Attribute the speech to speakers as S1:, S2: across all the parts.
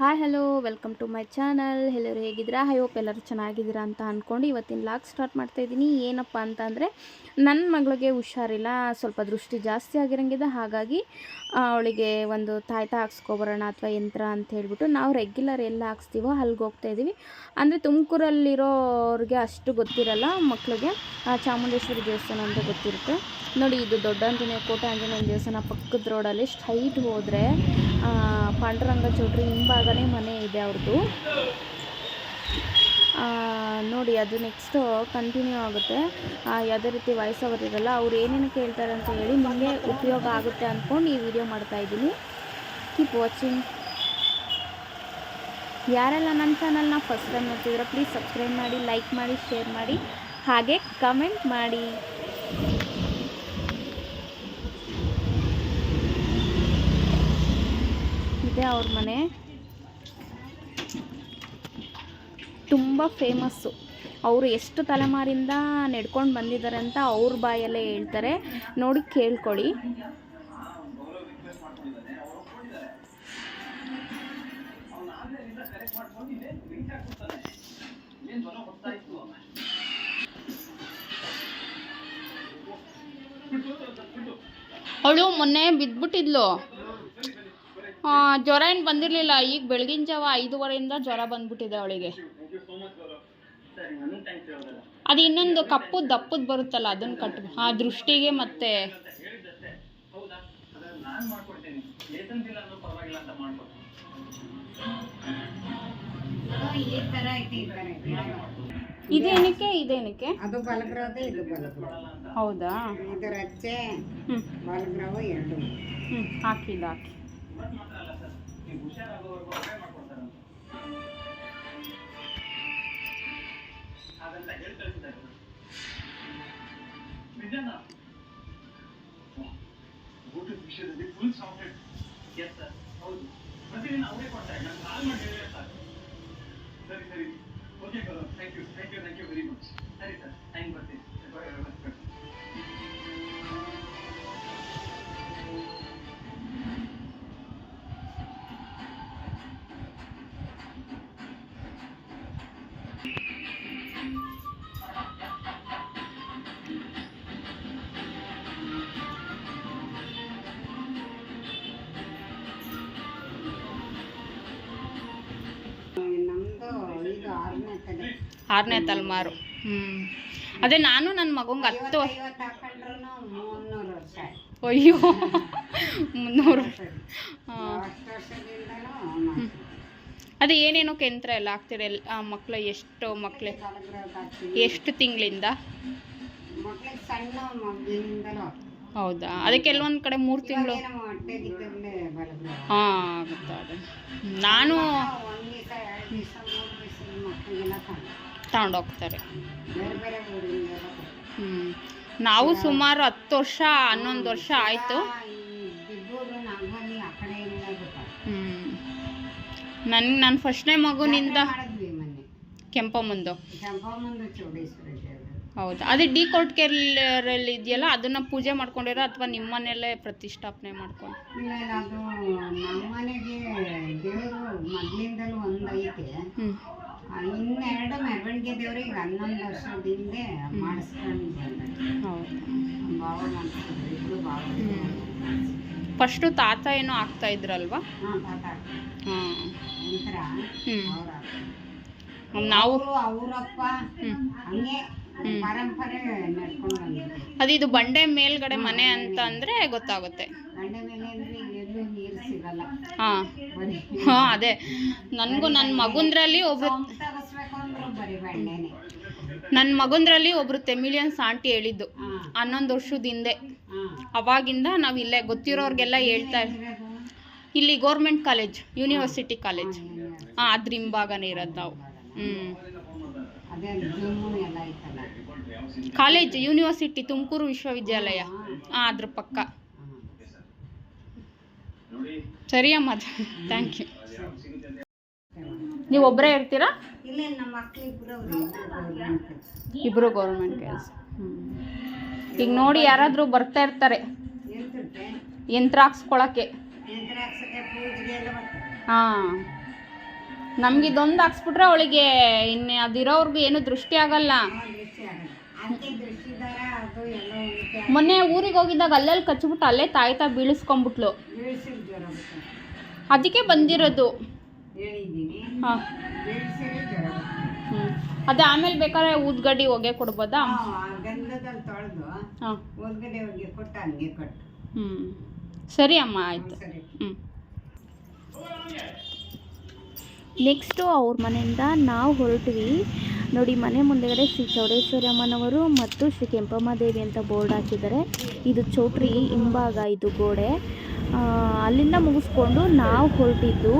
S1: Hi hello welcome to my channel ಎಲ್ಲರೂ ಹೇಗಿದ್ದೀರಾ? I hope ಎಲ್ಲರೂ ಚೆನ್ನಾಗಿದ್ದೀರಾ ಅಂತ ಅಂದ್ಕೊಂಡು ಇವತ್ತಿನ ಲಾಗ್ ಸ್ಟಾರ್ಟ್ ಮಾಡ್ತಾ ಇದ್ದೀನಿ. ಏನಪ್ಪ ಅಂತಂದರೆ ನನ್ನ ಮಗಳಿಗೆ ಹುಷಾರಿಲ್ಲ, ಸ್ವಲ್ಪ ದೃಷ್ಟಿ ಜಾಸ್ತಿ ಆಗಿರೋಂಗಿದೆ. ಹಾಗಾಗಿ ಅವಳಿಗೆ ಒಂದು ತಾಯ್ತ ಹಾಕ್ಸ್ಕೊಬರೋಣ ಅಥವಾ ಯಂತ್ರ ಅಂತ ಹೇಳ್ಬಿಟ್ಟು ನಾವು ರೆಗ್ಯುಲರ್ ಎಲ್ಲ ಹಾಕ್ಸ್ತೀವೋ ಅಲ್ಲಿಗೆ ಹೋಗ್ತಾ ಇದ್ದೀವಿ. ಅಂದರೆ ತುಮಕೂರಲ್ಲಿರೋರಿಗೆ ಅಷ್ಟು ಗೊತ್ತಿರಲ್ಲ ಮಕ್ಕಳಿಗೆ ಚಾಮುಂಡೇಶ್ವರಿ ದೇವಸ್ಥಾನ ಅಂತ ಗೊತ್ತಿರುತ್ತೆ. ನೋಡಿ, ಇದು ದೊಡ್ಡ ಆಂಜನೇಯ ಕೋಟೆ ಆಂಜನೇಯ ದೇವಸ್ಥಾನ ಪಕ್ಕದ ರೋಡಲ್ಲಿ ಸ್ಟ್ರೈಟ್ ಹೋದರೆ ಪಾಂಡುರಂಗ ಚೌಟ್ರಿ ಹಿಂಭಾಗನೇ ಮನೆ ಇದೆ ಅವ್ರದ್ದು ನೋಡಿ, ಅದು ನೆಕ್ಸ್ಟು ಕಂಟಿನ್ಯೂ ಆಗುತ್ತೆ. ಯಾವುದೇ ರೀತಿ ವಾಯ್ಸ್ ಇರಲ್ಲ, ಅವ್ರು ಏನೇನು ಕೇಳ್ತಾರೆ ಅಂತ ಹೇಳಿ ನಿಮಗೆ ಉಪಯೋಗ ಆಗುತ್ತೆ ಅಂದ್ಕೊಂಡು ಈ ವಿಡಿಯೋ ಮಾಡ್ತಾ ಇದ್ದೀನಿ. ಕೀಪ್ ವಾಚಿಂಗ್ ಯಾರೆಲ್ಲ ನನ್ನ ಚಾನಲ್ನ ಫಸ್ಟ್ ಟೈಮ್ ನೋಡ್ತಿದ್ರೆ ಪ್ಲೀಸ್ ಸಬ್ಸ್ಕ್ರೈಬ್ ಮಾಡಿ ಲೈಕ್ ಮಾಡಿ ಶೇರ್ ಮಾಡಿ, ಹಾಗೆ ಕಮೆಂಟ್ ಮಾಡಿ. ಇದೆ ಅವ್ರ ಮನೆ. ತುಂಬ ಫೇಮಸ್ಸು ಅವರು ಎಷ್ಟು ತಲೆಮಾರಿಂದ ನಡ್ಕೊಂಡು ಬಂದಿದ್ದಾರೆ ಅಂತ ಅವ್ರ ಬಾಯಲ್ಲೇ ಹೇಳ್ತಾರೆ. ನೋಡಿ ಕೇಳ್ಕೊಳ್ಳಿ ಅವಳು ಮೊನ್ನೆ ಬಿದ್ದುಬಿಟ್ಟಿದ್ಲು ಜ್ವರ ಏನು ಬಂದಿರಲಿಲ್ಲ. ಈಗ ಬೆಳಗಿನ ಜಾವ ಐದೂವರೆಯಿಂದ ಜ್ವರ ಬಂದ್ಬಿಟ್ಟಿದೆ ಅವಳಿಗೆ. ಅದು ಇನ್ನೊಂದು ಕಪ್ಪು ದಪ್ಪದು ಬರುತ್ತಲ್ಲ ಅದನ್ನು ಕಟ್ ಆ ದೃಷ್ಟಿಗೆ ಮತ್ತೆ? ಇದೇನಕ್ಕೆ ಇದೇನಕ್ಕೆ?
S2: ಅದು ಬಲಗ್ರಹದ ಇದು ಬಲಗ್ರಹ.
S1: ಹೌದಾ?
S2: ಇದು ರಚ್ಚೆ
S1: ಹ್ಞೂ
S2: ಬಲಗ್ರಹ ಎರಡು.
S1: ಹ್ಞೂ ಹಾಕಿ.
S3: ಊಟದ ವಿಷಯದಲ್ಲಿ ಫುಲ್ ಸಾಫ್ಟೆಡ್ ಎಸ್ ಸರ್ ಹೌದು. ಪ್ರತಿದಿನ ಅವರೇ ಕೊಡ್ತಾರೆ. ನಾನು ಕಾಲ್ ಮಾಡಿ ಹೇಳಿದ್ರೆ ಸಾಕು. ಸರಿ ಸರಿ. ಓಕೆ ಬರೋ thank you thank you thank you very much ಸರಿ ಸರ್ ಟೈಮ್ ಬರ್ತೀನಿ
S2: ಆರನೇ
S1: ತಲೆಮಾರು. ಹ್ಞೂ ಅದೇ ನಾನು ನನ್ನ ಮಗಂಗೆ ಹತ್ತು ಅಯ್ಯೋ, ಮುನ್ನೂರು. ಅದು ಏನೇನೋ ಕೆಂತ್ರ ಎಲ್ಲ ಹಾಕ್ತೀರ ಎಲ್ಲ ಮಕ್ಕಳು ಎಷ್ಟು ಮಕ್ಕಳು ಎಷ್ಟು ತಿಂಗಳಿಂದ? ಹೌದಾ? ಅದಕ್ಕೆ ಕೆಲವೊಂದು ಕಡೆ ಮೂರು ತಿಂಗಳು. ಹಾಂ ನಾನು ತಗೊಂಡೋಗ್ತಾರೆ. ಹ್ಞೂ ನಾವು ಸುಮಾರು ಹತ್ತು ವರ್ಷ ಹನ್ನೊಂದು ವರ್ಷ ಆಯಿತು. ಹ್ಞೂ ನನ್ಗೆ ನನ್ನ ಫಸ್ಟ್ನೇ ಮಗುನಿಂದ ಕೆಂಪಮ್ಮಂದು. ಹೌದು. ಅದೇ ಡಿ ಕೋರ್ಟ್ ಕೇರಲ್ಲಿ ಇದೆಯಲ್ಲ ಅದನ್ನು ಪೂಜೆ ಮಾಡ್ಕೊಂಡಿರೋ ಅಥವಾ ನಿಮ್ಮನೆಯಲ್ಲೇ ಪ್ರತಿಷ್ಠಾಪನೆ ಮಾಡ್ಕೊಂಡು?
S2: ಒಂದು ಐತೆ ಇನ್ನೆರಡು ಮೆರವಣಿಗೆ ದೇವ್ರಿಗೆ ಹನ್ನೊಂದು ಮಾಡಿಸ್ಕೊಂಡು ಬಂದ
S1: ಹೌದು.
S2: ಇಬ್ರು
S1: ಫಸ್ಟು ತಾತ ಏನೋ ಆಗ್ತಾ ಇದ್ರಲ್ವಾ? ನಾವು
S2: ಅವರು ಅವರಪ್ಪ ಹಂಗೆ ಪರಂಪರೆ
S1: ಅದು ಇದು ಬಂಡೆ ಮೇಲ್ಗಡೆ ಮನೆ ಅಂತ ಅಂದ್ರೆ ಗೊತ್ತಾಗುತ್ತೆ.
S2: ಬಂಡೆ ಮೇಲೆ ಅಂದ್ರೆ ಎಲ್ಲೂ ನೀರು ಸಿಗಲ್ಲ.
S1: ಹಾಂ. ಹಾಂ, ಅದೇ. ನನಗೂ ನನ್ನ ಮಗುಂದ್ರಲ್ಲಿ ಒಬ್ರು ನನ್ನ ಮಗುಂದ್ರಲ್ಲಿ ಒಬ್ರು ತೆಮಿಲಿಯನ್ಸ್ ಆಂಟಿ ಹೇಳಿದ್ದು. ಹನ್ನೊಂದು ವರ್ಷದ ಹಿಂದೆ. ಅವಾಗಿಂದ ನಾವು ಇಲ್ಲೇ ಗೊತ್ತಿರೋರ್ಗೆಲ್ಲ ಹೇಳ್ತಾ ಇಲ್ಲಿ ಗೌರ್ಮೆಂಟ್ ಕಾಲೇಜ್, ಯೂನಿವರ್ಸಿಟಿ ಕಾಲೇಜ್. ಹಾಂ ಅದ್ರ ಹಿಂಭಾಗನೇ ಇರೋದು ನಾವು. ಹ್ಞೂ ಕಾಲೇಜ್, ಯೂನಿವರ್ಸಿಟಿ, ತುಮಕೂರು ವಿಶ್ವವಿದ್ಯಾಲಯ. ಹಾಂ, ಅದ್ರ ಪಕ್ಕ. ಸರಿ ಅಮ್ಮ ಥ್ಯಾಂಕ್ ಯು ನೀವು ಒಬ್ಬರೇ ಇರ್ತೀರಾ? ಇಬ್ಬರು ಗೌರ್ಮೆಂಟ್ ಕೆಲಸ ಈಗ ನೋಡಿ ಯಾರಾದರೂ ಬರ್ತಾ ಇರ್ತಾರೆ. ಯಂತ್ರ ಹಾಕ್ಸ್ಕೊಳಕ್ಕೆ ಹಾಂ.
S4: ನಮ್ಗೆ ಇದೊಂದು ಹಾಕ್ಸ್ಬಿಟ್ರೆ ಅವಳಿಗೆ ಇನ್ನು ಅದಿರೋರ್ಗು ಏನು ದೃಷ್ಟಿ ಆಗಲ್ಲ.
S2: ದೃಷ್ಟಿ ಆಗಲ್ಲ. ಅದಕ್ಕೆ ದೃಷ್ಟಿದಾರ ಅದು ಎಲ್ಲ ಉಳಿಕೆ
S4: ಮೊನ್ನೆ ಊರಿಗೆ ಹೋಗಿದ್ದಾಗ ಅಲ್ಲಲ್ಲಿ ಕಚ್ಬಿಟ್ಟು ಅಲ್ಲೇ ತಾಯ್ತಾ ಬೀಳಿಸ್ಕೊಂಬಿಟ್ಲು
S2: ಬೀಳ್ಸಿದ ಜ್ವರ ಬರ್ತದೆ
S4: ಅದಕ್ಕೆ ಬಂದಿರೋದು.
S2: ಹೇಳಿದ್ದೀನಿ.
S4: ಹಾಂ.
S2: ಬೀಳ್ಸಿದ್ರೆ ಜ್ವರ ಬರ್ತದೆ.
S4: ಹ್ಞೂ ಅದೇ ಆಮೇಲೆ ಬೇಕಾದ್ರೆ ಊದ್ಗಡ್ಡಿ ಹೊಗೆ ಕೊಡ್ಬೋದಾ?
S2: ನಾವು ಆ ಗಂಧದಲ್ಲಿ ತೊಳೆದು
S4: ಹಾಂ.
S2: ಒಳಗಡೆ ಹೋಗಿ ಕೊಟ್ಟು ಹಂಗೆ ಕಟ್ಟು.
S4: ಹ್ಞೂ ಸರಿ ಅಮ್ಮ ಆಯಿತು.
S2: ಸರಿ.
S4: ಹ್ಞೂ ನೆಕ್ಸ್ಟು ಅವ್ರ ಮನೆಯಿಂದ ನಾವು ಹೊರಟ್ವಿ. ನೋಡಿ ಮನೆ ಮುಂದೆಗಡೆ ಶ್ರೀ ಚೌಡೇಶ್ವರಮ್ಮನವರು ಮತ್ತು ಶ್ರೀ ಕೆಂಪಮ್ಮ ದೇವಿ ಅಂತ ಬೋರ್ಡ್ ಹಾಕಿದ್ದಾರೆ. ಇದು ಚೌಟ್ರಿ ಹಿಂಭಾಗ ಇದು ಗೋಡೆ. ಅಲ್ಲಿಂದ ಮುಗಿಸ್ಕೊಂಡು ನಾವು ಹೊರಟಿದ್ದು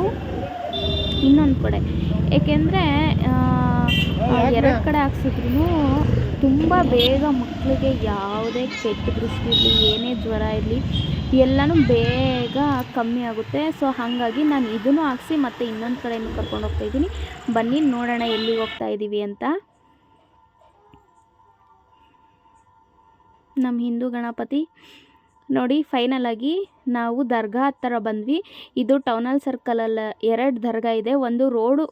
S4: ಇನ್ನೊಂದು ಕಡೆ. ಏಕೆಂದರೆ ಎರಡು ಕಡೆ ಹಾಕ್ಸಿದ್ರು ತುಂಬ ಬೇಗ ಮಕ್ಕಳಿಗೆ ಯಾವುದೇ ಕೆಟ್ಟ ದೃಷ್ಟಿ ಇರಲಿ, ಏನೇ ಜ್ವರ ಇರಲಿ, ಎಲ್ಲನೂ ಬೇಗ ಕಮ್ಮಿ ಆಗುತ್ತೆ. ಸೊ, ಹಾಗಾಗಿ ನಾನು ಇದನ್ನು ಹಾಕ್ಸಿ ಮತ್ತು ಇನ್ನೊಂದು ಕಡೆಯೂ ಕರ್ಕೊಂಡು ಹೋಗ್ತಾ ಇದ್ದೀನಿ. ಬನ್ನಿ, ನೋಡೋಣ ಎಲ್ಲಿಗೆ ಹೋಗ್ತಾ ಇದ್ದೀವಿ ಅಂತ. ನಮ್ಮ ಹಿಂದೂ ಗಣಪತಿ. ನೋಡಿ ಫೈನಲ್ ಆಗಿ ನಾವು ದರ್ಗಾ ಹತ್ತಿರ ಬಂದ್ವಿ. ಇದು ಟೌನಲ್ ಸರ್ಕಲಲ್ಲಿ ಎರಡು ದರ್ಗಾ ಇದೆ. ಒಂದು ರೋಡು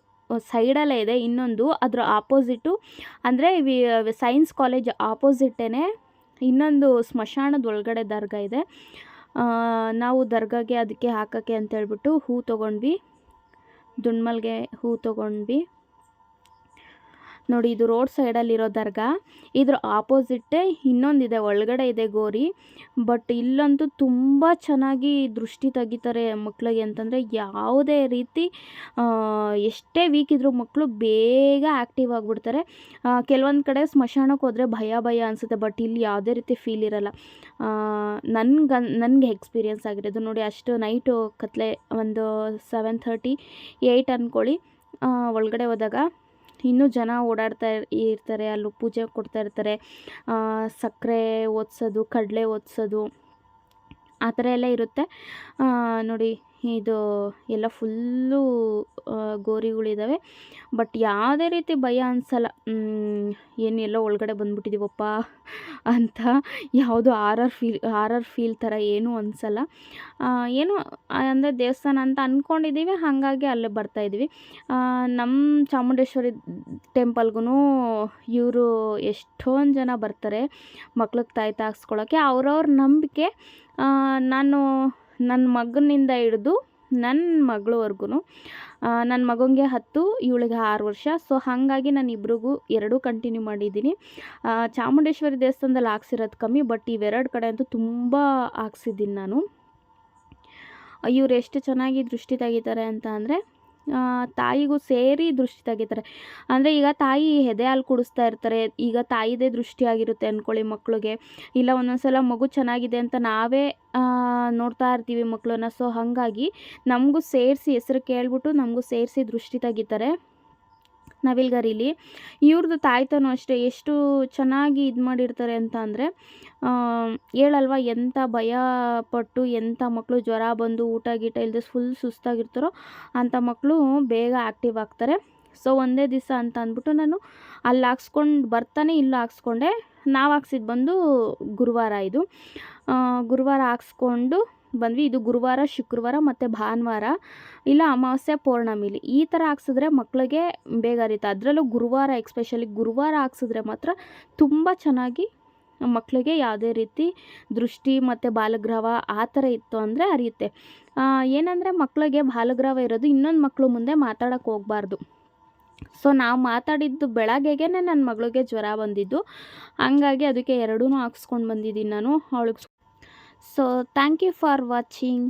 S4: ಸೈಡಲ್ಲೇ ಇದೆ, ಇನ್ನೊಂದು ಅದರ ಆಪೋಸಿಟು ಅಂದರೆ ಸೈನ್ಸ್ ಕಾಲೇಜ್ ಆಪೋಸಿಟೇ ಇನ್ನೊಂದು ಸ್ಮಶಾನದ ಒಳಗಡೆ ದರ್ಗಾ ಇದೆ. ನಾವು ದರ್ಗಾಗೆ ಅದಕ್ಕೆ ಹಾಕೋಕ್ಕೆ ಅಂತ ಹೇಳ್ಬಿಟ್ಟು ಹೂ ತೊಗೊಂಡ್ವಿ. ದುಂಡ್ಮಲ್ಗೆ ಹೂ ತೊಗೊಂಡ್ವಿ. ನೋಡಿ, ಇದು ರೋಡ್ ಸೈಡಲ್ಲಿರೋ ದರ್ಗಾ. ಇದ್ರ ಆಪೋಸಿಟ್ಟೇ ಇನ್ನೊಂದಿದೆ, ಒಳಗಡೆ ಇದೆ ಗೋರಿ. ಬಟ್ ಇಲ್ಲಂತೂ ತುಂಬ ಚೆನ್ನಾಗಿ ದೃಷ್ಟಿ ತೆಗಿತಾರೆ ಮಕ್ಕಳಿಗೆ ಅಂತಂದರೆ ಯಾವುದೇ ರೀತಿ ಎಷ್ಟೇ ವೀಕ್ ಇದ್ದರೂ ಮಕ್ಕಳು ಬೇಗ ಆ್ಯಕ್ಟಿವ್ ಆಗಿಬಿಡ್ತಾರೆ. ಕೆಲವೊಂದು ಕಡೆ ಸ್ಮಶಾನಕ್ಕೆ ಹೋದರೆ ಭಯ ಭಯ ಅನಿಸುತ್ತೆ, ಬಟ್ ಇಲ್ಲಿ ಯಾವುದೇ ರೀತಿ ಫೀಲ್ ಇರಲ್ಲ. ನನ್ಗೆ, ನನಗೆ ಎಕ್ಸ್ಪೀರಿಯನ್ಸ್ ಆಗಿರೋದು. ನೋಡಿ, ಅಷ್ಟು ನೈಟು ಕತ್ಲೆ ಒಂದು ಸೆವೆನ್ ಥರ್ಟಿ ಏಯ್ಟ್ ಅಂದ್ಕೊಳ್ಳಿ ಒಳಗಡೆ ಹೋದಾಗ ಇನ್ನೂ ಜನ ಓಡಾಡ್ತಾ ಇರ್ತಾರೆ, ಅಲ್ಲಿ ಪೂಜೆ ಕೊಡ್ತಾ ಇರ್ತಾರೆ. ಸಕ್ಕರೆ ಒದ್ಸೋದು ಕಡಲೆ ಒದ್ಸೋದು ಆ ಥರ ಎಲ್ಲ ಇರುತ್ತೆ. ನೋಡಿ ಇದು ಎಲ್ಲ ಫುಲ್ಲು ಗೋರಿಗಳಿದ್ದಾವೆ ಬಟ್ ಯಾವುದೇ ರೀತಿ ಭಯ ಅನಿಸಲ್ಲ. ಏನು ಎಲ್ಲೋ ಒಳಗಡೆ ಬಂದ್ಬಿಟ್ಟಿದ್ದೀವಪ್ಪ ಅಂತ ಯಾವುದು ಆರರ್ ಫೀಲ್ ಆರರ್ ಫೀಲ್ ಥರ ಏನೂ ಅನಿಸಲ್ಲ. ಏನು ಅಂದರೆ ದೇವಸ್ಥಾನ ಅಂತ ಅಂದ್ಕೊಂಡಿದ್ದೀವಿ ಹಾಗಾಗಿ ಅಲ್ಲೇ ಬರ್ತಾಯಿದ್ವಿ ನಮ್ಮ ಚಾಮುಂಡೇಶ್ವರಿ ಟೆಂಪಲ್ಗೂ ಇವರು ಎಷ್ಟೊಂದು ಜನ ಬರ್ತಾರೆ ಮಕ್ಳಿಗೆ ತಾಯಿ ಹಾಕ್ಸ್ಕೊಳಕ್ಕೆ ಅವ್ರವ್ರ ನಂಬಿಕೆ ನಾನು ನನ್ನ ಮಗನಿಂದ ಹಿಡ್ದು ನನ್ನ ಮಗಳವರೆಗೂ ನನ್ನ ಮಗನಿಗೆ ಹತ್ತು, ಇವಳಿಗೆ ಆರು ವರ್ಷ. ಸೊ ಹಾಗಾಗಿ ನಾನು ಇಬ್ರಿಗೂ ಎರಡೂ ಕಂಟಿನ್ಯೂ ಮಾಡಿದ್ದೀನಿ. ಚಾಮುಂಡೇಶ್ವರಿ ದೇವಸ್ಥಾನದಲ್ಲಿ ಹಾಕ್ಸಿರೋದು ಕಮ್ಮಿ ಬಟ್ ಇವೆರಡು ಕಡೆ ಅಂತೂ ತುಂಬ ಹಾಕ್ಸಿದ್ದೀನಿ ನಾನು. ಇವ್ರು ಎಷ್ಟು ಚೆನ್ನಾಗಿ ದೃಷ್ಟಿ ತೆಗಿತಾರೆ ಅಂತ ಅಂದರೆ ತಾಯಿಗೂ ಸೇರಿ ದೃಷ್ಟಿ ತೆಗಿತಾರೆ. ಅಂದರೆ ಈಗ ತಾಯಿ ಎದೆ ಹಾಲು ಕುಡಿಸ್ತಾ ಇರ್ತಾರೆ, ಈಗ ತಾಯಿದೇ ದೃಷ್ಟಿಯಾಗಿರುತ್ತೆ ಅಂದ್ಕೊಳ್ಳಿ ಮಕ್ಕಳಿಗೆ ಇಲ್ಲ ಒಂದೊಂದು ಸಲ ಮಗು ಚೆನ್ನಾಗಿದೆ ಅಂತ ನಾವೇ ನೋಡ್ತಾ ಇರ್ತೀವಿ ಮಕ್ಕಳನ್ನ ಸೊ ಹಾಗಾಗಿ ನಮಗೂ ಸೇರಿಸಿ, ಹೆಸರು ಕೇಳ್ಬಿಟ್ಟು ನಮಗೂ ಸೇರಿಸಿ ದೃಷ್ಟಿ ತೆಗಿತಾರೆ ನವಿಲ್ಗರಿಲಿ. ಇವ್ರದ್ದು ತಾಯ್ತನೂ ಅಷ್ಟೇ, ಎಷ್ಟು ಚೆನ್ನಾಗಿ ಇದು ಮಾಡಿರ್ತಾರೆ ಅಂತ ಅಂದರೆ ಹೇಳಲ್ವ ಎಂಥ ಭಯ ಪಟ್ಟು ಎಂಥ ಮಕ್ಕಳು ಜ್ವರ ಬಂದು ಊಟ ಗೀಟ ಇಲ್ಲದೆ ಫುಲ್ ಸುಸ್ತಾಗಿರ್ತಾರೋ ಅಂಥ ಮಕ್ಕಳು ಬೇಗ ಆ್ಯಕ್ಟಿವ್ ಆಗ್ತಾರೆ. ಸೊ ಒಂದೇ ದಿವಸ ಅಂತ ಅಂದ್ಬಿಟ್ಟು ನಾನು ಅಲ್ಲಿ ಹಾಕ್ಸ್ಕೊಂಡು ಬರ್ತಾನೆ, ಇಲ್ಲೂ ಹಾಕ್ಸ್ಕೊಂಡೆ. ನಾವು ಹಾಕ್ಸಿದ್ದು ಬಂದು ಗುರುವಾರ ಇದು. ಗುರುವಾರ ಹಾಕ್ಸ್ಕೊಂಡು ಬಂದ್ವಿ. ಇದು ಗುರುವಾರ, ಶುಕ್ರವಾರ ಮತ್ತು ಭಾನುವಾರ. ಇಲ್ಲ, ಅಮಾವಾಸ್ಯೆ ಪೌರ್ಣಮಿಲಿ ಈ ಥರ ಹಾಕ್ಸಿದ್ರೆ ಮಕ್ಕಳಿಗೆ ಬೇಗ ಅರಿಯುತ್ತೆ. ಅದರಲ್ಲೂ ಗುರುವಾರ ಎಕ್ಸ್ಪೆಷಲಿ ಗುರುವಾರ ಹಾಕ್ಸಿದ್ರೆ ಮಾತ್ರ ತುಂಬ ಚೆನ್ನಾಗಿ ಮಕ್ಕಳಿಗೆ ಯಾವುದೇ ರೀತಿ ದೃಷ್ಟಿ ಮತ್ತು ಬಾಲಗ್ರಹ ಆ ಥರ ಇತ್ತು ಅಂದರೆ ಅರಿಯುತ್ತೆ. ಏನಂದರೆ ಮಕ್ಕಳಿಗೆ ಬಾಲಗ್ರಹ ಇರೋದು ಇನ್ನೊಂದು ಮಕ್ಕಳು ಮುಂದೆ ಮಾತಾಡೋಕ್ಕೆ ಹೋಗಬಾರ್ದು. ಸೊ ನಾವು ಮಾತಾಡಿದ್ದು ಬೆಳಗ್ಗೆಗೆ ನನ್ನ ಮಗಳಿಗೆ ಜ್ವರ ಬಂದಿದ್ದು. ಹಂಗಾಗಿ ಅದಕ್ಕೆ ಎರಡೂ ಹಾಕ್ಸ್ಕೊಂಡು ಬಂದಿದ್ದೀನಿ ನಾನು ಅವಳಿಗೆ. So thank you for watching